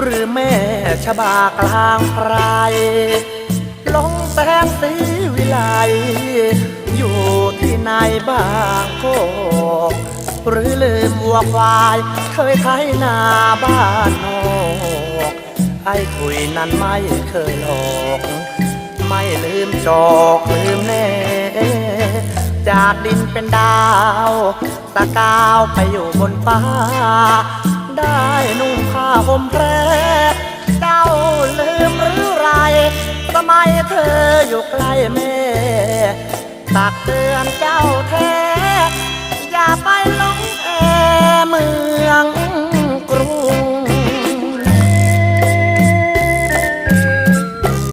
หรือแม่ชบากลางไพรลงแสงสีวิไลอยู่ที่ไหนบ้างโกหรือลืมวัวควายเคยไถนาบ้านนอกไอ้คุยนั้นไม่เคยหลอกไม่ลืมจอกลืมแน่ จากดินเป็นดาวตะกาวไปอยู่บนฟ้า ได้นุ่งผ้าห่มแพรเจ้าลืมหรือไรทำไมเธออยู่ใกล้แม่ ตักเตือนเจ้าแท้